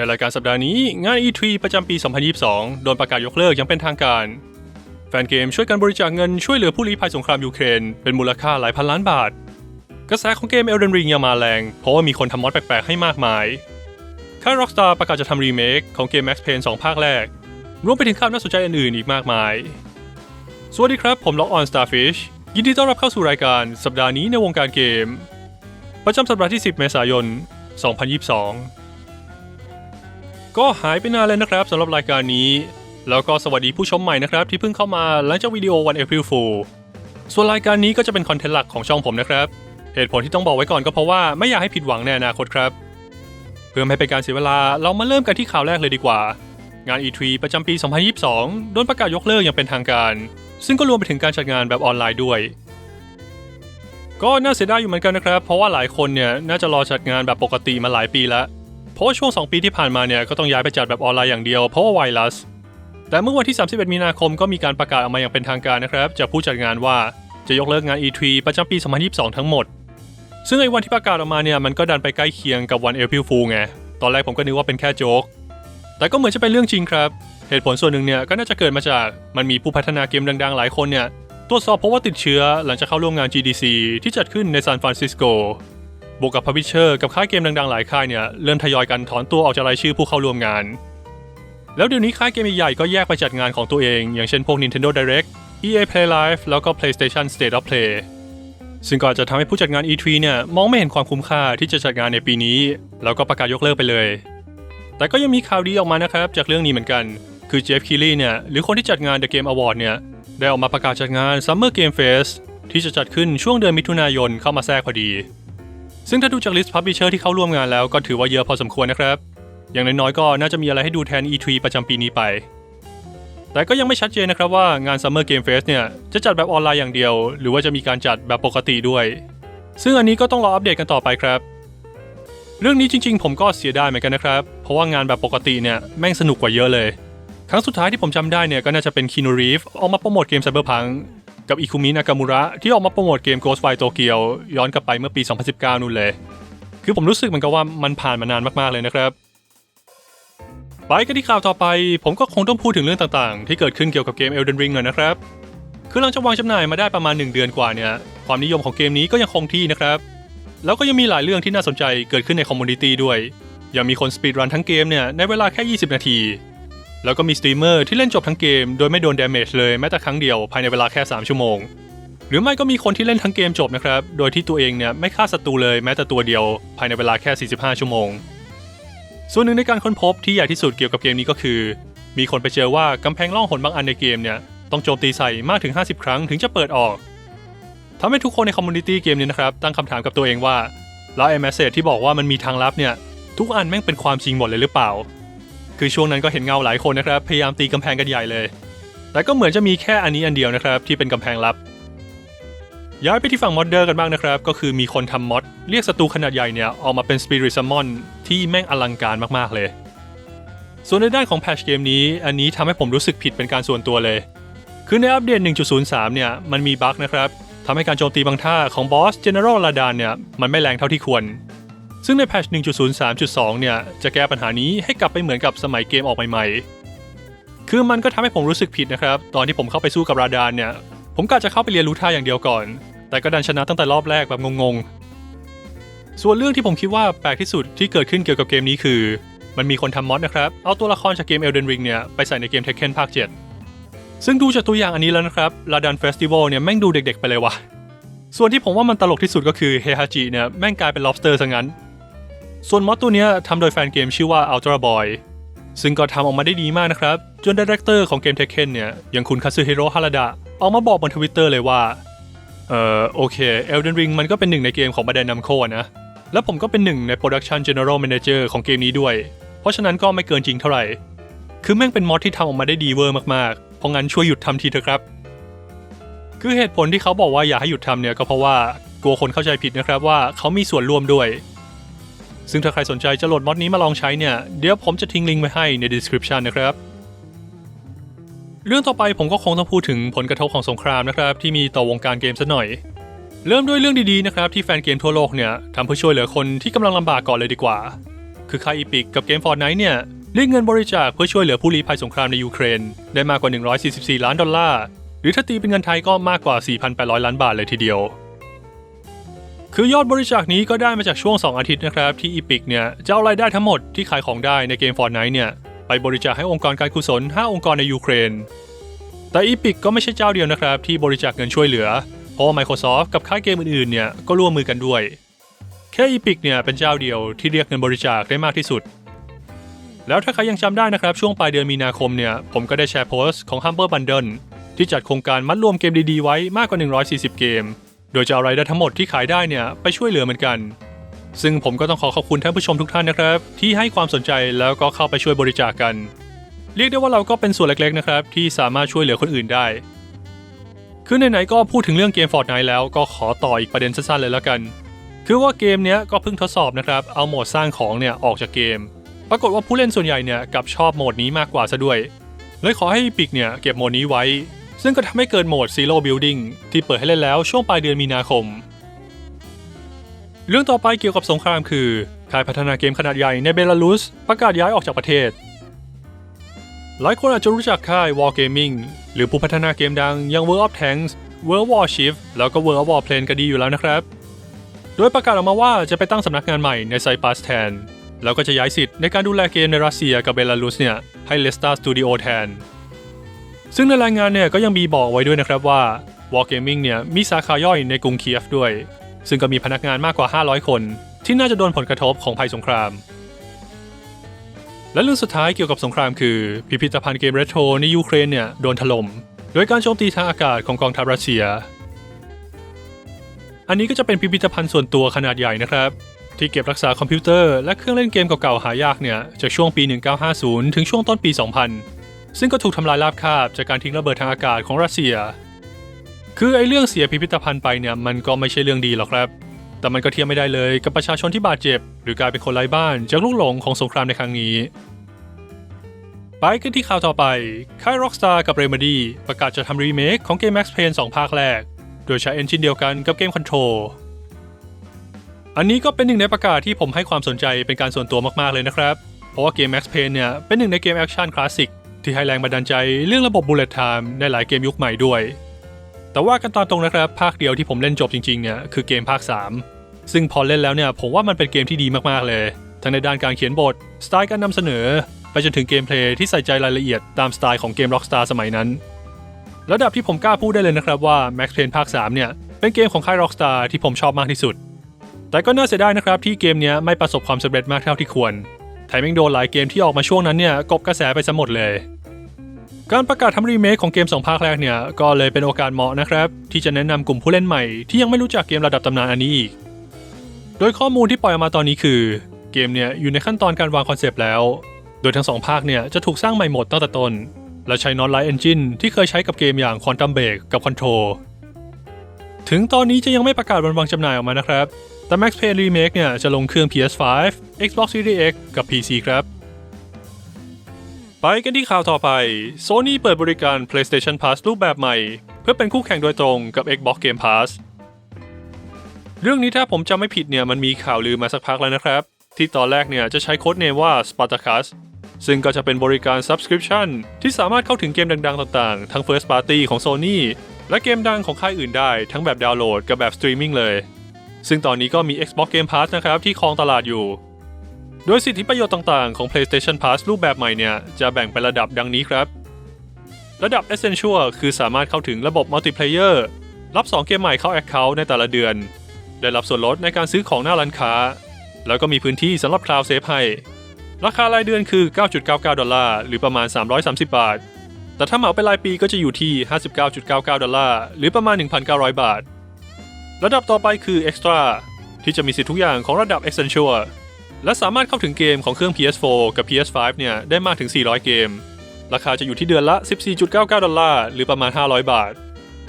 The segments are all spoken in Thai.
ในรายการสัปดาห์นี้งาน E3 ประจำปี 2022 โดนประกาศยกเลิกอยังเป็นทางการ แฟนเกมช่วยกันบริจาคเงินช่วยเหลือผู้ลี้ภัยสงครามยูเครน เป็นมูลค่าหลายพันล้านบาท กระแสของเกม Elden Ring ยังมาแรง เพราะว่ามีคนทำมอดแปลกๆ ให้มากมายค่าย Rockstar ประกาศจะทำรีเมคของเกม Max Payne 2 ภาคแรก รวมไปถึงข่าวน่าสนใจอื่นๆอีกมากมาย สวัสดีครับ ผมล็อกออน Starfish ยินดีต้อนรับเข้าสู่รายการสัปดาห์นี้ในวงการเกม ประจำสัปดาห์ที่ 10 เมษายน 2022 ก็หายไปนานเลยนะครับสำหรับรายการนี้ แล้วก็สวัสดีผู้ชมใหม่นะครับ ที่เพิ่งเข้ามาหลังจากวิดีโอวัน April Fool ส่วนรายการนี้ก็จะเป็นคอนเทนต์หลักของช่องผมนะครับ เหตุผลที่ต้องบอกไว้ก่อนก็เพราะว่าไม่อยากให้ผิดหวังในอนาคตครับ เพื่อไม่ให้เป็นการเสียเวลาเรามาเริ่มกันที่ข่าวแรกเลยดีกว่า งาน E3 ประจำปี 2022 โดนประกาศยกเลิกอย่างเป็นทางการ ซึ่งก็รวมไปถึงการจัดงานแบบออนไลน์ด้วยก็น่าเสียดายอยู่เหมือนกันนะครับ เพราะว่าหลายคนเนี่ยน่าจะรอจัดงานแบบปกติมาหลายปีแล้ว เพราะว่าช่วง 2 ปีที่ผ่านมาเนี่ยก็ต้องย้ายไปจัดแบบออนไลน์อย่างเดียวเพราะว่าไวรัส แต่เมื่อวันที่ 31 มีนาคมก็มีการประกาศออกมาอย่างเป็นทางการนะครับจากผู้จัดงานว่าจะยกเลิกงาน E3 ประจำปี 2022 ทั้งหมด ซึ่งไอ้วันที่ประกาศออกมาเนี่ยมันก็ดันไปใกล้เคียงกับวัน April Fool ไงตอนแรกผมก็นึกว่าเป็นแค่โจ๊กแต่ก็เหมือนจะเป็นเรื่องจริงครับ เหตุผลส่วนหนึ่งเนี่ยก็น่าจะเกิดมาจากมันมีผู้พัฒนาเกมดังๆ หลายคนเนี่ยตรวจสอบพราะว่าติดเชื้อหลังจากเข้าร่วมงาน GDC ที่จัดขึ้นในซานฟรานซิสโก บวกกับพับบิเชอร์กับค่ายเกมดังๆหลายค่ายเนี่ยเริ่มทยอยกันถอนตัวออกจากรายชื่อผู้เข้าร่วมงาน แล้วเดี๋ยวนี้ค่ายเกมใหญ่ๆก็แยกไปจัดงานของตัวเอง อย่างเช่นพวก Nintendo Direct EA Play Live แล้วก็ PlayStation State of Play ซึ่งก็อาจจะทำให้ผู้จัดงาน E3 เนี่ยมองไม่เห็นความคุ้มค่าที่จะจัดงานในปีนี้ แล้วก็ประกาศยกเลิกไปเลย แต่ก็ยังมีข่าวดีออกมานะครับจากเรื่องนี้เหมือนกัน คือเจฟคีรีเนี่ยหรือคนที่จัดงาน The Game Award เนี่ยได้ออกมาประกาศจัดงาน Summer Game Fest ที่จะจัดขึ้นช่วงเดือนมิถุนายนเข้ามาแทรกพอดี ซึ่งถ้าดูจากลิสต์พับบิเชอร์ที่เข้าร่วมงานแล้วก็ถือว่าเยอะพอสมควรนะครับ อย่างน้อยๆก็น่าจะมีอะไรให้ดูแทน E3 ประจำปีนี้ไป แต่ก็ยังไม่ชัดเจนนะครับว่างาน Summer Game Fest เนี่ยจะจัดแบบออนไลน์อย่างเดียว หรือว่าจะมีการจัดแบบปกติด้วย ซึ่งอันนี้ก็ต้องรออัปเดตกันต่อไปครับ เรื่องนี้จริง ๆ ผมก็เสียดายเหมือนกันนะครับ เพราะว่างานแบบปกติเนี่ยแม่งสนุกกว่าเยอะเลย ครั้งสุดท้ายที่ผมจำได้เนี่ยก็น่าจะเป็นคีนูรีฟออกมาโปรโมทเกม Cyberpunk กับอิคุมินากามูระที่ออกมาโปรโมทเกม Ghostwire Tokyo ย้อนกลับไปเมื่อปี 2019 นู่นเลย คือผมรู้สึกเหมือนกับว่ามันผ่านมานานมากๆเลยนะครับ ไปกันที่ข่าวต่อไป ผมก็คงต้องพูดถึงเรื่องต่างๆ ที่เกิดขึ้นเกี่ยวกับเกม Elden Ring หน่อยนะครับ คือหลังจากวางจำหน่ายมาได้ประมาณ 1 เดือนกว่าเนี่ยความนิยมของเกมนี้ก็ยังคงที่นะครับ แล้วก็ยังมีหลายเรื่องที่น่าสนใจเกิดขึ้นในคอมมูนิตี้ด้วยยังมีคนสปีดรันทั้งเกมเนี่ยในเวลาแค่ 20 นาที แล้วก็มีสตรีมเมอร์ที่เล่นจบทั้งเกมโดยไม่โดนดาเมจเลยแม้แต่ครั้งเดียวภายในเวลาแค่ 3 ชั่วโมง หรือไม่ก็มีคนที่เล่นทั้งเกมจบนะครับ โดยที่ตัวเองเนี่ยไม่ฆ่าศัตรูเลยแม้แต่ตัวเดียว ภายในเวลาแค่ 45 ชั่วโมง ส่วนหนึ่งในการค้นพบที่ใหญ่ที่สุดเกี่ยวกับเกมนี้ก็คือ มีคนไปเจอว่ากำแพงล่องหนบางอันในเกมเนี่ยต้องโจมตีใส่มากถึง 50 ครั้งถึงจะเปิดออกทำให้ทุกคนในคอมมูนิตี้เกมนี้นะครับตั้งคำถามกับตัวเองว่าแล้วไอ้แมสเซจที่บอกว่ามันมีทางลับเนี่ยทุกอันแม่งเป็นความจริงหมดเลยหรือเปล่า คือช่วงนั้นก็เห็นเงาหลายคนนะครับ พยายามตีกำแพงกันใหญ่เลย แต่ก็เหมือนจะมีแค่อันนี้อันเดียวนะครับ ที่เป็นกำแพงลับ ย้ายไปที่ฝั่งมอดเดอร์กันบ้างนะครับ ก็คือมีคนทำมอดเรียกศัตรูขนาดใหญ่เนี่ยออกมาเป็นสปิริตซัมมอนที่แม่งอลังการมากๆเลย ส่วนในด้านของแพชเกมนี้ อันนี้ทำให้ผมรู้สึกผิดเป็นการส่วนตัวเลย คือในอัปเดต 1.03 เนี่ยมันมีบั๊กนะครับทำให้การโจมตีบางท่าของบอส General Radan เนี่ยมันไม่แรงเท่าที่ควร ซึ่งในแพช1.03.2 เนี่ย จะแก้ปัญหานี้ให้กลับไปเหมือนกับสมัยเกมออกใหม่ๆ คือมันก็ทำให้ผมรู้สึกผิดนะครับ ตอนที่ผมเข้าไปสู้กับราดานเนี่ย ผมกะจะเข้าไปเรียนรู้ท่าอย่างเดียวก่อน แต่ก็ดันชนะตั้งแต่รอบแรกแบบงงๆ ส่วนเรื่องที่ผมคิดว่าแปลกที่สุดที่เกิดขึ้นเกี่ยวกับเกมนี้คือ มันมีคนทำมอดนะครับ เอาตัวละครจากเกม Elden Ring เนี่ยไปใส่ในเกม Tekken ภาค 7 ซึ่งดูจากตัวอย่างอันนี้แล้วนะครับลาดันเฟสติวัลเนี่ยแม่งดูเด็ก ๆ ไปเลยว่ะส่วนที่ผมว่ามันตลกที่สุดก็คือเฮฮาจิเนี่ยแม่งกลายเป็น lobster ซะงั้น ส่วนมอดตัวนี้ทำโดยแฟนเกมชื่อว่า Ultra Boy ซึ่งก็ทำออกมาได้ดีมากนะครับ จนดีเรคเตอร์ของเกม Tekken เนี่ยอย่างคุณคาซึฮิโร่ฮาราดะออกมาบอกบนทวิตเตอร์เลยว่า เอ่อโอเค Elden Ring มันก็เป็นหนึ่งในเกมของบ a ด a น Namco นะและผมก็เป็นหนึ่งใน Production General Manager ของเกมนี้ด้วย เพราะฉะนั้นก็ไม่เกินจริงเท่าไหร่ คือแม่งเป็นมอดที่ทำออกมาได้ดีเวอร์มากๆ เพราะงั้นช่วยหยุดทำทีเถอะครับ คือเหตุผลที่เขาบอกว่าอยากให้หยุดทำเนี่ยก็เพราะว่ากลัวคนเข้าใจผิดนะครับว่าเขามีส่วนร่วมด้วย ซึ่งถ้าใครสนใจจะโหลดมอดนี้มาลองใช้เนี่ย เดี๋ยวผมจะทิ้งลิงก์ไว้ให้ใน description นะครับเรื่องต่อไปผมก็คงต้องพูดถึงผลกระทบของสงครามนะครับที่มีต่อวงการเกมสักหน่อย เริ่มด้วยเรื่องดีๆนะครับที่แฟนเกมทั่วโลกเนี่ยทำเพื่อช่วยเหลือคนที่กำลังลำบากก่อนเลยดีกว่า คือค่ายอีพิกกับเกม Fortnite เนี่ยเรียกเงินบริจาคเพื่อช่วยเหลือผู้ลี้ภัยสงครามในยูเครน ได้มากกว่า 144 ล้านดอลลาร์ หรือถ้าตีเป็นเงินไทยก็มากกว่า 4,800 ล้านบาทเลยทีเดียว คือยอดบริจาคนี้ก็ได้มาจากช่วง 2 อาทิตย์นะครับที่อีพิกเนี่ยจะเอารายได้ทั้งหมดที่ขายของได้ในเกม Fortnite เนี่ยไปบริจาคให้องค์กรการกุศล 5 องค์กรในยูเครน แต่อีพิกก็ไม่ใช่เจ้าเดียวนะครับที่บริจาคเงินช่วยเหลือ เพราะ Microsoft กับค่ายเกมอื่นๆเนี่ยก็ร่วมมือกันด้วย แค่อีพิกเนี่ยเป็นเจ้าเดียวที่เรียกเงินบริจาคได้มากที่สุด แล้วถ้าใครยังจำได้นะครับช่วงปลายเดือนมีนาคมเนี่ยผมก็ได้แชร์โพสต์ของ Humble Bundle ที่จัดโครงการมัดรวมเกมดีๆไว้มากกว่า 140 เกม โดยจะเอารายได้ทั้งหมดที่ขายได้เนี่ยไปช่วยเหลือเหมือนกัน ซึ่งผมก็ต้องขอขอบคุณท่านผู้ชมทุกท่านนะครับ ที่ให้ความสนใจแล้วก็เข้าไปช่วยบริจาคกัน เรียกได้ว่าเราก็เป็นส่วนเล็กๆนะครับที่สามารถช่วยเหลือคนอื่นได้ คือไหนๆก็พูดถึงเรื่องเกม Fortnite แล้วก็ขอต่ออีกประเด็นสั้นๆเลยแล้วกัน คือว่าเกมเนี้ยก็เพิ่งทดสอบนะครับเอาโหมดสร้างของเนี่ยออกจากเกม ปรากฏว่าผู้เล่นส่วนใหญ่เนี่ยกับชอบโหมดนี้มากกว่าซะด้วยเลยขอให้ปิกเนี่ยเก็บโหมดนี้ไว้ ซึ่งก็ทำให้เกิดโหมด Zero Building ที่เปิดให้เล่นแล้วช่วงปลายเดือนมีนาคม เรื่องต่อไปเกี่ยวกับสงครามคือค่ายพัฒนาเกมขนาดใหญ่ในเบลารุส ประกาศย้ายออกจากประเทศ หลายคนอาจจะรู้จักค่าย Wargaming หรือผู้พัฒนาเกมดังอย่าง World of Tanks World War Shift แล้วก็ World Warplane ก็ดีอยู่แล้วนะครับ โดยประกาศออกมาว่าจะไปตั้งสำนักงานใหม่ในไซปัสแทน แล้วก็จะย้ายสิทธิ์ในการดูแลเกมในรัสเซียกับเบลารุสเนี่ยให้เลสตาสตูดิโอแทน ซึ่งในรายงานเนี่ยก็ยังมีบอกไว้ด้วยนะครับว่า Wargaming เนี่ยมีสาขาย่อยในกรุงเคียฟด้วย ซึ่งก็มีพนักงานมากกว่า 500 คน ที่น่าจะโดนผลกระทบของภัยสงคราม และเรื่องสุดท้ายเกี่ยวกับสงครามคือ พิพิธภัณฑ์เกมเรโทรในยูเครนเนี่ยโดนถล่มโดยการโจมตีทางอากาศของกองทัพรัสเซีย อันนี้ก็จะเป็นพิพิธภัณฑ์ส่วนตัวขนาดใหญ่นะครับ ที่เก็บรักษาคอมพิวเตอร์และเครื่องเล่นเกมเก่าๆหายากเนี่ยจากช่วงปี 1950 ถึงช่วงต้นปี 2000 ซึ่งก็ถูกทำลายราบคาบจากการทิ้งระเบิดทางอากาศของรัสเซีย คือไอ้เรื่องเสียพิพิธภัณฑ์ไปเนี่ยมันก็ไม่ใช่เรื่องดีหรอกครับ แต่มันก็เทียบไม่ได้เลยกับประชาชนที่บาดเจ็บ หรือกลายเป็นคนไร้บ้านจากลูกหลงของสงครามในครั้งนี้ ไปกันที่ข่าวต่อไปค่าย Rockstar กับ Remedy ประกาศจะทำรีเมคของเกม Max Payne 2 ภาคแรก โดยใช้เอนจินเดียวกันกับเกม Control อันนี้ก็เป็นหนึ่งในประกาศที่ผมให้ความสนใจเป็นการส่วนตัวมากๆเลยนะครับ เพราะว่าเกม Max Payne เนี่ยเป็นหนึ่งในเกมแอคชั่นคลาสสิก ที่ให้แรงบันดาลใจเรื่องระบบ Bullet Time ในหลายเกมยุคใหม่ด้วย แต่ว่ากันตามตรงนะครับ ภาคเดียวที่ผมเล่นจบจริงๆเนี่ยคือเกมภาค 3 ซึ่งพอเล่นแล้วเนี่ยผมว่ามันเป็นเกมที่ดีมากๆเลย ทั้งในด้านการเขียนบท สไตล์การนำเสนอ ไปจนถึงเกมเพลย์ที่ใส่ใจรายละเอียดตามสไตล์ของเกม Rockstar สมัยนั้น ระดับที่ผมกล้าพูดได้เลยนะครับว่า Max Payne ภาค3เนี่ยเป็นเกมของค่าย Rockstar ที่ผมชอบมากที่สุด แต่ก็น่าเสียดายนะครับที่เกมเนี้ยไม่ประสบความสำเร็จมากเท่าที่ควร แถมยังโดนหลายเกมที่ออกมาช่วงนั้นเนี่ยกบกระแสไปซะหมดเลย การประกาศทำรีเมคของเกม 2 ภาคแรกเนี่ยก็เลยเป็นโอกาสเหมาะนะครับ ที่จะแนะนำกลุ่มผู้เล่นใหม่ที่ยังไม่รู้จักเกมระดับตำนานอันนี้อีก โดยข้อมูลที่ปล่อยออกมาตอนนี้คือ เกมเนี่ยอยู่ในขั้นตอนการวางคอนเซปต์แล้ว โดยทั้งสองภาคเนี่ยจะถูกสร้างใหม่หมดตั้งแต่ต้นและใช้นอนไลท์เอนจินที่เคยใช้กับเกมอย่าง Quantum Break กับ Control ถึงตอนนี้จะยังไม่ประกาศวันวางจำหน่ายออกมานะครับ แต่ Max Payne Remake เนี่ยจะลงเครื่อง PS5 Xbox Series X กับ PC ครับไปกันที่ข่าวต่อไป Sony เปิดบริการ PlayStation Pass รูปแบบใหม่ เพื่อเป็นคู่แข่งโดยตรงกับ Xbox Game Pass เรื่องนี้ถ้าผมจำไม่ผิดเนี่ยมันมีข่าวลือมาสักพักแล้วนะครับ ที่ตอนแรกเนี่ยจะใช้โค้ดเนมว่า Spartacus ซึ่งก็จะเป็นบริการ Subscription ที่สามารถเข้าถึงเกมดังๆ ต่างๆ ทั้ง First Party ของ Sony และเกมดังของค่ายอื่นได้ทั้งแบบดาวน์โหลดกับแบบสตรีมมิ่งเลย ซึ่งตอนนี้ก็มี Xbox Game Pass นะครับที่ครองตลาดอยู่ โดยสิทธิประโยชน์ต่างๆ ของ PlayStation Pass รูปแบบใหม่เนี่ย จะแบ่งเป็นระดับดังนี้ครับ ระดับ Essential คือสามารถเข้าถึงระบบ Multiplayer รับ 2 เกมใหม่เข้า Account ในแต่ละเดือน ได้รับส่วนลดในการซื้อของหน้าร้านค้า แล้วก็มีพื้นที่สำหรับ Cloud Save ให้ ราคารายเดือนคือ 9.99 ดอลลาร์ หรือประมาณ 330 บาท แต่ถ้าเหมาเป็นรายปีก็จะอยู่ที่ 59.99 ดอลลาร์ หรือประมาณ 1,900 บาท ระดับต่อไปคือ Extra ที่จะมีสิทธิ์ทุกอย่างของระดับ Essential และสามารถเข้าถึงเกมของเครื่อง PS4 กับ PS5 เนี่ยได้มากถึง 400 เกม ราคาจะอยู่ที่เดือนละ 14.99 ดอลลาร์ หรือประมาณ 500 บาท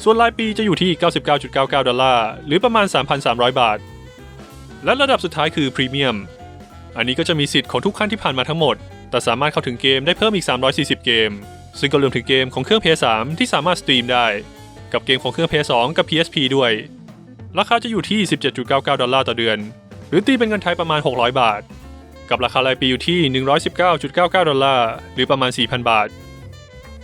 ส่วนรายปีจะอยู่ที่ 99.99 ดอลลาร์ หรือประมาณ 3,300 บาท และระดับสุดท้ายคือ Premium อันนี้ก็จะมีสิทธิ์ของทุกขั้นที่ผ่านมาทั้งหมด แต่สามารถเข้าถึงเกมได้เพิ่มอีก 340 เกม ซึ่งก็รวมถึงเกมของเครื่อง PS3 ที่สามารถสตรีมได้ กับเกมของเครื่อง PS2 กับ PSP ด้วย ราคาจะอยู่ที่ 17.99 ดอลลาร์ต่อเดือน หรือตีเป็นเงินไทยประมาณ 600 บาท กับราคารายปีอยู่ที่ 119.99 ดอลลาร์ หรือประมาณ 4,000 บาท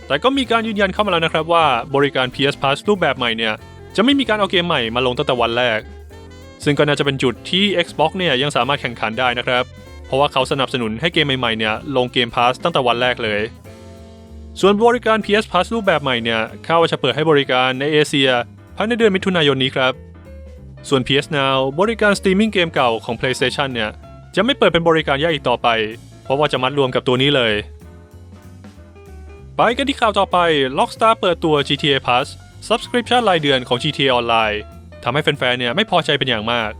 แต่ก็มีการยืนยันเข้ามาแล้วนะครับว่าบริการ PS Plus รูปแบบใหม่เนี่ย จะไม่มีการเอาเกมใหม่มาลงตั้งแต่วันแรก ซึ่งก็น่าจะเป็นจุดที่ Xbox เนี่ยยังสามารถแข่งขันได้นะครับ เพราะว่าเขาสนับสนุนให้เกมใหม่ๆเนี่ยลงเกม Pass ตั้งแต่วันแรกเลยส่วนบริการ PS Plus รูปแบบใหม่เนี่ยคาดว่าจะเปิดให้บริการในเอเชียภายในเดือนมิถุนายนนี้ครับ ส่วน PS Now บริการสตรีมมิ่งเกมเก่าของ PlayStation เนี่ย จะไม่เปิดเป็นบริการแยกอีกต่อไป เพราะว่าจะมัดรวมกับตัวนี้เลย ไปกันที่ข่าวต่อไป Rockstar เปิดตัว GTA Plus Subscription รายเดือนของ GTA Online ทำให้แฟนๆ เนี่ยไม่พอใจเป็นอย่างมาก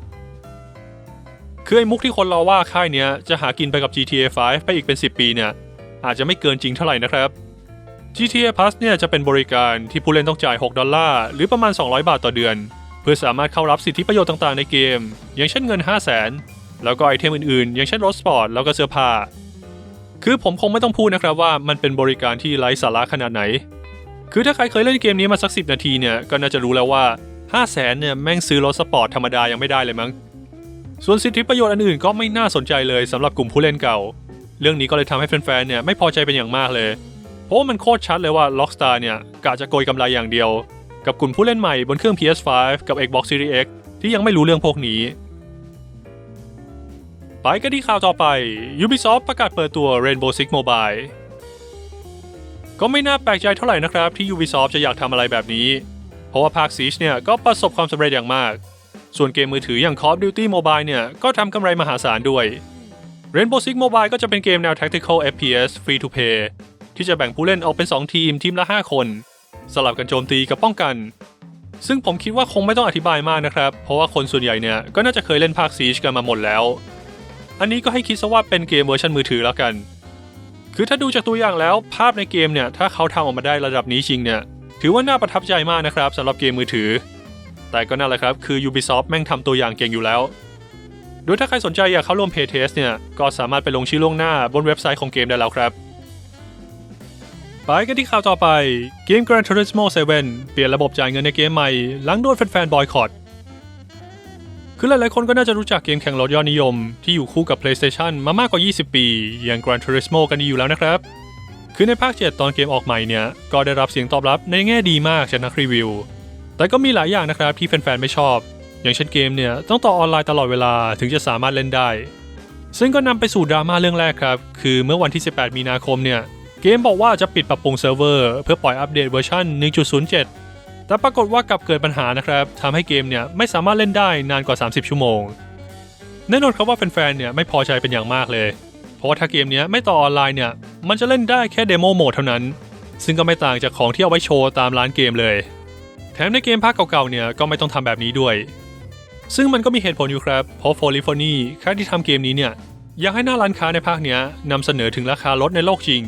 คือไอ้มุกที่คนรอว่าค่ายเนี้ยจะหากินไปกับ GTA 5 ไปอีกเป็น 10 ปีเนี่ยอาจจะไม่เกินจริงเท่าไหร่นะครับ GTA Plus เนี่ยจะเป็นบริการที่ผู้เล่นต้องจ่าย 6 ดอลลาร์ หรือประมาณ 200 บาทต่อเดือน เพื่อสามารถเข้ารับสิทธิประโยชน์ต่างๆในเกม อย่างเช่นเงิน 5 0 0 0 0 0แล้วก็ไอเทมอื่นๆ อย่างเช่นรถสปอร์ตแล้วก็เสื้อผ้า คือผมคงไม่ต้องพูดนะครับว่ามันเป็นบริการที่ไร้สาระขนาดไหน คือถ้าใครเคยเล่นเกมนี้มาสัก 10 นาทีเนี่ยก็น่าจะรู้แล้วว่า 5 0 0แสนเนี่ยแม่งซื้อรถสปอร์ตธรรมดายังไม่ได้เลยมั้ง ส่วนสิทธิประโยชน์อันอื่นก็ไม่น่าสนใจเลยสำหรับกลุ่มผู้เล่นเก่า เรื่องนี้ก็เลยทำให้แฟนๆเนี่ยไม่พอใจเป็นอย่างมากเลย เพราะมันโคตรชัดเลยว่า Rockstar เนี่ยกะจะโกยกำไรอย่างเดียว กับกลุ่มผู้เล่นใหม่บนเครื่อง PS5 กับ Xbox Series X ที่ยังไม่รู้เรื่องพวกนี้ ไปกันที่ข่าวต่อไป Ubisoft ประกาศเปิดตัว Rainbow Six Mobile ก็ไม่น่าแปลกใจเท่าไหร่นะครับที่ Ubisoft จะอยากทำอะไรแบบนี้ เพราะว่าภาค Siege เนี่ยก็ประสบความสำเร็จอย่างมาก ส่วนเกมมือถืออย่าง Call of Duty Mobile เนี่ยก็ทำกำไรมหาศาลด้วย Rainbow Six Mobile ก็จะเป็นเกมแนว Tactical FPS Free to Play ที่จะแบ่งผู้เล่นออกเป็น 2 ทีมทีมละ 5 คน สลับกันโจมตีกับป้องกัน ซึ่งผมคิดว่าคงไม่ต้องอธิบายมากนะครับ เพราะว่าคนส่วนใหญ่เนี่ยก็น่าจะเคยเล่นภาค Siege กันมาหมดแล้ว อันนี้ก็ให้คิดซะว่าเป็นเกมเวอร์ชันมือถือแล้วกัน คือถ้าดูจากตัวอย่างแล้วภาพในเกมเนี่ยถ้าเขาทำออกมาได้ระดับนี้จริงเนี่ยถือว่าน่าประทับใจมากนะครับสำหรับเกมมือถือ แต่ก็นั่นแหละครับคือ Ubisoft แม่งทำตัวอย่างเก่งอยู่แล้วโดยถ้าใครสนใจอยากเข้าร่วม Playtest เนี่ยก็สามารถไปลงชื่อล่วงหน้าบนเว็บไซต์ของเกมได้แล้วครับ ไปกันที่ข่าวต่อไปเกม Gran Turismo 7 เปลี่ยนระบบจ่ายเงินในเกมใหม่ หลังโดนแฟนๆบอยคอตคือหลายๆคนก็น่าจะรู้จักเกมแข่งรถยอดนิยม ที่อยู่คู่กับ PlayStation มามากกว่า 20 ปี อย่าง Gran Turismo กันดีอยู่แล้วนะครับ คือในภาค 7 ตอนเกมออกใหม่เนี่ย ก็ได้รับเสียงตอบรับในแง่ดีมากจากนักรีวิว แต่ก็มีหลายอย่างนะครับที่แฟนๆไม่ชอบ อย่างเช่นเกมเนี่ยต้องต่อออนไลน์ตลอดเวลาถึงจะสามารถเล่นได้ ซึ่งก็นำไปสู่ดราม่าเรื่องแรกครับ คือเมื่อวันที่ 18 มีนาคมเนี่ย เกมบอกว่าจะปิดปรับปรุงเซิร์ฟเวอร์เพื่อปล่อยอัปเดตเวอร์ชัน1.07 แต่ปรากฏว่ากลับเกิดปัญหานะครับทำให้เกมเนี่ยไม่สามารถเล่นได้นานกว่า 30 ชั่วโมง แน่นอนครับว่าแฟนๆเนี่ยไม่พอใจเป็นอย่างมากเลย เพราะว่าถ้าเกมเนี้ยไม่ต่อออนไลน์เนี่ยมันจะเล่นได้แค่เดโมโหมดเท่านั้น ซึ่งก็ไม่ต่างจากของที่เอาไว้โชว์ตามร้านเกมเลย แถมในเกมภาคเก่าๆเนี่ยก็ไม่ต้องทำแบบนี้ด้วย ซึ่งมันก็มีเหตุผลอยู่ครับเพราะโฟลิฟอนี่ค่ายที่ทำเกมนี้เนี่ยอยากให้หน้าร้านค้าในภาคเนี้ยนำเสนอถึงราคารถในโลกจริง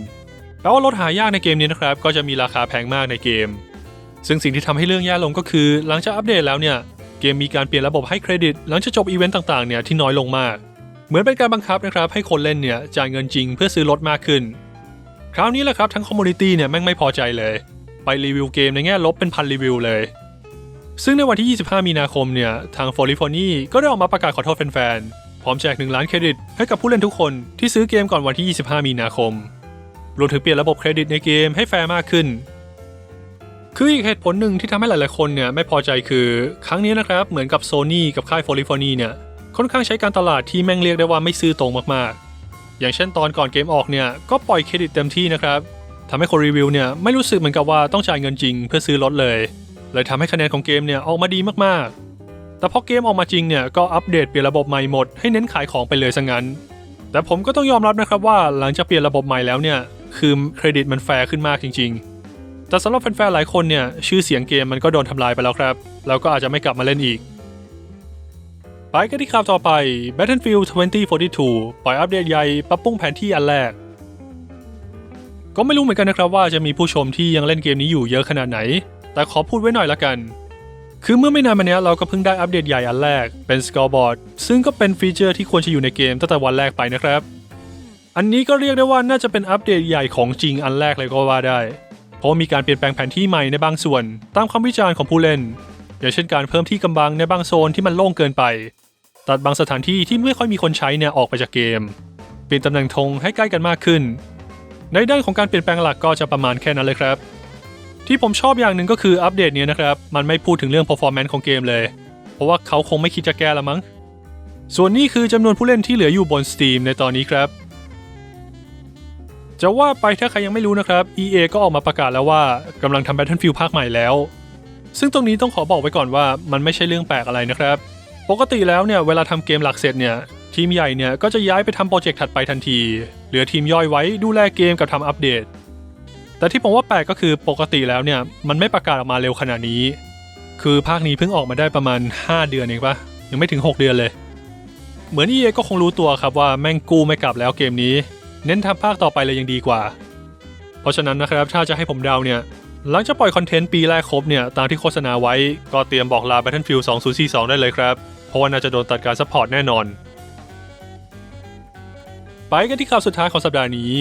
แปลว่ารถหายากในเกมนี้นะครับ ก็จะมีราคาแพงมากในเกม ซึ่งสิ่งที่ทำให้เรื่องแย่ลงก็คือ หลังจากอัปเดตแล้วเนี่ย เกมมีการเปลี่ยนระบบให้เครดิต หลังจากจบอีเวนต์ต่างๆเนี่ยที่น้อยลงมาก เหมือนเป็นการบังคับนะครับให้คนเล่นเนี่ยจ่ายเงินจริงเพื่อซื้อรถมากขึ้น คราวนี้แหละครับทั้งคอมมูนิตี้เนี่ยแม่งไม่พอใจเลย ไปรีวิวเกมในแง่ลบเป็นพันรีวิวเลย ซึ่งในวันที่ 25 มีนาคมเนี่ยทาง f o l i f o n y ก็ได้ออกมาประกาศขอโทษแฟนๆ พร้อมแจก 1 ล้านเครดิตให้กับผู้เล่นทุกคนที่ซื้อเกมก่อนวันที่ 25 มีนาคม รวมถึงเปลี่ยนระบบเครดิตในเกมให้แฟร์มากขึ้น คืออีกเหตุผลหนึ่งที่ทำให้หลายๆคนเนี่ยไม่พอใจคือครั้งนี้นะครับ เหมือนกับ Sony กับค่าย f o l i f o n y เนี่ยค่อนข้างใช้การตลาดที่แม่งเรียกได้ว่าไม่ซื่อตรงมากๆ อย่างเช่นตอนก่อนเกมออกเนี่ยก็ปล่อยเครดิตเต็มที่นะครับทำให้คนรีวิวเนี่ยไม่รู้สึกเหมือนกับว่าต้องจ่ายเงินจริงเพื่อซื้อรถเลย เลยทำให้คะแนนของเกมเนี่ยออกมาดีมากๆแต่พอเกมออกมาจริงเนี่ยก็อัปเดตเปลี่ยนระบบใหม่หมดให้เน้นขายของไปเลยซะงั้น แต่ผมก็ต้องยอมรับนะครับว่าหลังจากเปลี่ยนระบบใหม่แล้วเนี่ย คือเครดิตมันแฟร์ขึ้นมากจริง ๆ แต่สำหรับแฟนๆหลายคนเนี่ยชื่อเสียงเกมมันก็โดนทำลายไปแล้วครับ แล้วก็อาจจะไม่กลับมาเล่นอีก ไปกันที่ข่าวต่อไป Battlefield 2042 ปล่อยอัปเดตใหญ่ปรับปรุงแผนที่อันแรก ก็ไม่รู้เหมือนกันนะครับว่าจะมีผู้ชมที่ยังเล่นเกมนี้อยู่เยอะขนาดไหน แต่ขอพูดไว้หน่อยละกันคือเมื่อไม่นานมานี้เราก็เพิ่งได้อัปเดตใหญ่อันแรกเป็น Scoreboard ซึ่งก็เป็นฟีเจอร์ที่ควรจะอยู่ในเกมตั้งแต่วันแรกไปนะครับ อันนี้ก็เรียกได้ว่าน่าจะเป็นอัปเดตใหญ่ของจริงอันแรกเลยก็ว่าได้ เพราะมีการเปลี่ยนแปลงแผนที่ใหม่ในบางส่วน ตามคำวิจารณ์ของผู้เล่น อย่างเช่นการเพิ่มที่กำบังในบางโซนที่มันโล่งเกินไป ตัดบางสถานที่ที่ไม่ค่อยมีคนใช้เนี่ยออกไปจากเกม เปลี่ยนตำแหน่งธงให้ใกล้กันมากขึ้น ในด้านของการเปลี่ยนแปลงหลักก็จะประมาณแค่นั้นเลยครับ ที่ผมชอบอย่างหนึ่งก็คืออัปเดตนี้นะครับ มันไม่พูดถึงเรื่อง performance ของเกมเลย เพราะว่าเขาคงไม่คิดจะแก้ละมั้ง ส่วนนี้คือจำนวนผู้เล่นที่เหลืออยู่บน Steam ในตอนนี้ครับ จะว่าไปถ้าใครยังไม่รู้นะครับ EA ก็ออกมาประกาศแล้วว่ากำลังทำ Battlefield ภาคใหม่แล้ว ซึ่งตรงนี้ต้องขอบอกไว้ก่อนว่ามันไม่ใช่เรื่องแปลกอะไรนะครับ ปกติแล้วเนี่ยเวลาทำเกมหลักเสร็จเนี่ยทีมใหญ่เนี่ยก็จะย้ายไปทำโปรเจกต์ถัดไปทันที เหลือทีมย่อยไว้ดูแลเกมกับทำอัปเดต แต่ที่ผมว่าแปลกก็คือปกติแล้วเนี่ยมันไม่ประกาศออกมาเร็วขนาดนี้ คือภาคนี้เพิ่งออกมาได้ประมาณ 5 เดือนเองปะยังไม่ถึง 6 เดือนเลย เหมือน EA ก็คงรู้ตัวครับว่าแม่งกู้ไม่กลับแล้วเกมนี้ เน้นทำภาคต่อไปเลยยังดีกว่า เพราะฉะนั้นนะครับถ้าจะให้ผมเดาเนี่ย หลังจากปล่อยคอนเทนต์ปีแรกครบเนี่ย ตามที่โฆษณาไว้ก็เตรียมบอกลา Battlefield 2042 ได้เลยครับ เพราะว่าน่าจะโดนตัดการซัพพอร์ตแน่นอน ไปกันที่ข่าวสุดท้ายของสัปดาห์นี้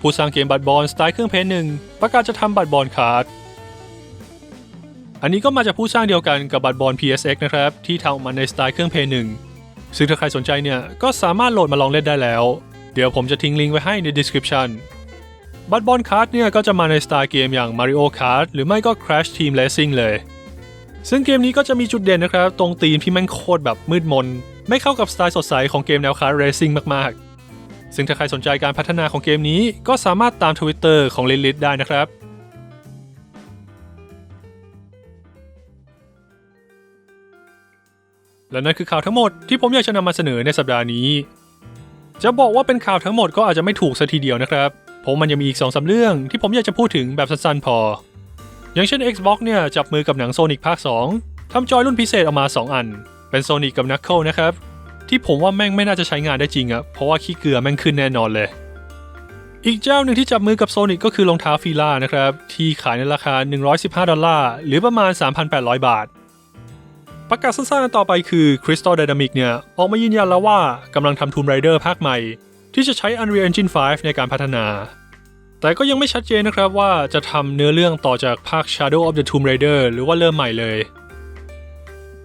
ผู้สร้างเกมบัตบอลสไตล์เครื่องเพนหนึ่งประกาศจะทำบัตบอลคาร์ดอันนี้ก็มาจากผู้สร้างเดียวกันกับบัตบอล PSX นะครับที่ทำออกมาในสไตล์เครื่องเพนหนึ่งซึ่งถ้าใครสนใจเนี่ยก็สามารถโหลดมาลองเล่นได้แล้ว เดี๋ยวผมจะทิ้งลิงก์ไว้ให้ใน description บัตบอลคาร์ดเนี่ยก็จะมาในสไตล์เกมอย่าง Mario Kart หรือไม่ก็ Crash Team Racing เลย ซึ่งเกมนี้ก็จะมีจุดเด่นนะครับ ตรงธีมที่แม่งโคตรแบบมืดมน ไม่เข้ากับสไตล์สดใสของเกมแนวคาร์ Racing มากๆ ซึ่งถ้าใครสนใจการพัฒนาของเกมนี้ก็สามารถตาม Twitter ของลิลิทได้นะครับและนั่นคือข่าวทั้งหมดที่ผมอยากจะนำมาเสนอในสัปดาห์นี้ จะบอกว่าเป็นข่าวทั้งหมดก็อาจจะไม่ถูกสัทีเดียวนะครับเพราะมันยังมีอีก2อสาเรื่องที่ผมอยากจะพูดถึงแบบสั้นๆพอ อย่างเช่น Xbox เนี่ยจับมือกับหนัง Sonic ภาค 2ทำจอยรุ่นพิเศษออกมา 2 อัน เป็น Sonic กับ Knuckle นะครับ ที่ผมว่าแม่งไม่น่าจะใช้งานได้จริงอะเพราะว่าขี้เกลือแม่งขึ้นแน่นอนเลย อีกเจ้าหนึ่งที่จับมือกับ Sonic ก็คือรองเท้าฟีล่านะครับที่ขายในราคา 115 ดอลลาร์หรือประมาณ 3,800 บาท ประกาศสั้นๆต่อไปคือ Crystal Dynamics เนี่ย ออกมายืนยันแล้วว่ากำลังทำ Tomb Raider ภาคใหม่ ที่จะใช้ Unreal Engine 5 ในการพัฒนา แต่ก็ยังไม่ชัดเจนนะครับว่าจะทำเนื้อเรื่องต่อจากภาค Shadow of the Tomb Raider หรือว่าเริ่มใหม่เลย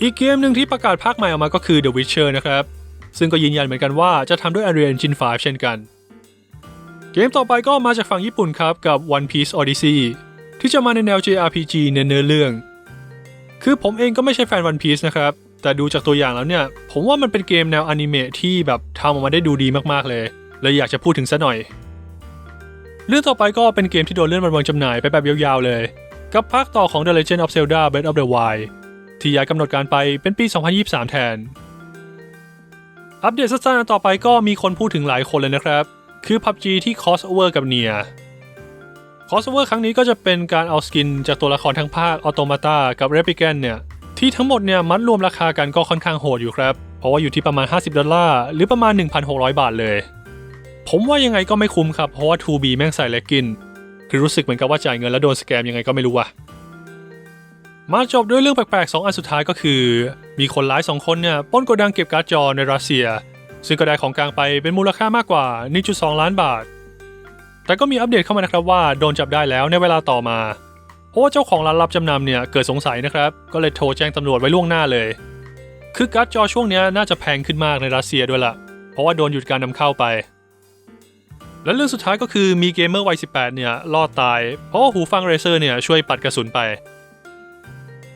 อีกเกมหนึ่งที่ประกาศภาคใหม่ออกมาก็คือ The Witcher นะครับ ซึ่งก็ยืนยันเหมือนกันว่าจะทำด้วย Unreal Engine 5 เช่นกัน เกมต่อไปก็มาจากฝั่งญี่ปุ่นครับกับ One Piece Odyssey ที่จะมาในแนว JRPG เนื้อเนื้อเรื่อง คือผมเองก็ไม่ใช่แฟน One Piece นะครับ แต่ดูจากตัวอย่างแล้วเนี่ย ผมว่ามันเป็นเกมแนวอนิเมะที่แบบทำออกมาได้ดูดีมากๆเลยเลยอยากจะพูดถึงซะหน่อย เรื่องต่อไปก็เป็นเกมที่โดนเลื่อนวันวางจำหน่ายไปแบบยาวๆเลย กับภาคต่อของ The Legend of Zelda Breath of the Wild ที่ย้ายกำหนดการไปเป็นปี 2023 แทน อัปเดตสั้นๆอันต่อไปก็มีคนพูดถึงหลายคนเลยนะครับ คือ PUBG ที่ crossover กับ Nier crossover ครั้งนี้ก็จะเป็นการเอาสกินจากตัวละครทั้งภาค Automata กับ Replicant เนี่ย ที่ทั้งหมดเนี่ยมัดรวมราคากันก็ค่อนข้างโหดอยู่ครับ เพราะว่าอยู่ที่ประมาณ 50 ดอลลาร์ หรือประมาณ 1,600 บาทเลย ผมว่ายังไงก็ไม่คุ้มครับ เพราะว่า 2B แม่งใส่เลกกิน คือรู้สึกเหมือนกับว่าจ่ายเงินแล้วโดนสแกมยังไงก็ไม่รู้อะมาจบด้วยเรื่องแปลกๆ 2 อันสุดท้ายก็คือ มีคนร้าย 2 คนเนี่ยป้นโกดังเก็บการ์ดจอในรัสเซีย ซึ่งก็ได้ของกลางไปเป็นมูลค่ามากกว่า 1.2 ล้านบาท แต่ก็มีอัปเดตเข้ามานะครับว่าโดนจับได้แล้วในเวลาต่อมา เพราะว่าเจ้าของร้านรับจำนำเนี่ยเกิดสงสัยนะครับ ก็เลยโทรแจ้งตำรวจไว้ล่วงหน้าเลย คือการ์ดจอช่วงเนี้ยน่าจะแพงขึ้นมากในรัสเซียด้วยละเพราะว่าโดนหยุดการนำเข้าไป และเรื่องสุดท้ายก็คือมีเกมเมอร์วัย 18 เนี่ยรอดตาย เพราะาหูฟังเรเซอร์เนี่ยช่วยปัดกระสุนไป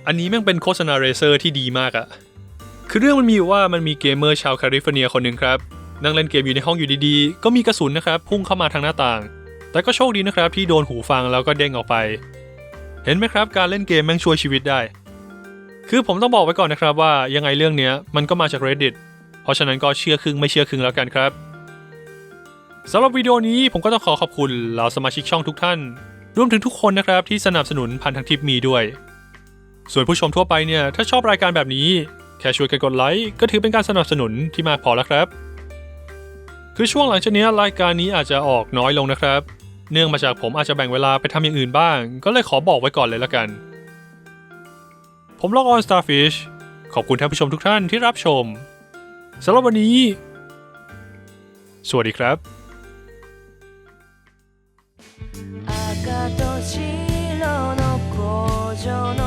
อันนี้แม่งเป็นโฆษณาเรเซอร์ที่ดีมากอะคือเรื่องมันมีว่ามันมีเกมเมอร์ชาวแคลิฟอร์เนียคนหนึ่งครับนั่งเล่นเกมอยู่ในห้องอยู่ดีๆ ก็มีกระสุนนะครับ พุ่งเข้ามาทางหน้าต่าง แต่ก็โชคดีนะครับที่โดนหูฟังแล้วก็เด้งออกไป เห็นไหมครับ การเล่นเกมแม่งช่วยชีวิตได้ คือผมต้องบอกไว้ก่อนนะครับว่ายังไงเรื่องเนี้ยมันก็มาจาก Reddit เพราะฉะนั้นก็เชื่อครึ่งไม่เชื่อครึ่งแล้วกันครับสำหรับวิดีโอนี้ผมก็ต้องขอขอบคุณเหล่าสมาชิกช่องทุกท่าน รวมถึงทุกคนนะครับที่สนับสนุนผ่านทางทิปมีด้วย ส่วนผู้ชมทั่วไปเนี่ยถ้าชอบรายการแบบนี้ แค่ช่วยกันกดไลค์ก็ถือเป็นการสนับสนุนที่มากพอแล้วครับ คือช่วงหลังจากนี้รายการนี้อาจจะออกน้อยลงนะครับ เนื่องมาจากผมอาจจะแบ่งเวลาไปทำอย่างอื่นบ้าง ก็เลยขอบอกไว้ก่อนเลยละกัน ผมล็อกออน Starfish ขอบคุณท่านผู้ชมทุกท่านที่รับชมสำหรับวันนี้ สวัสดีครับ 赤と白の工場の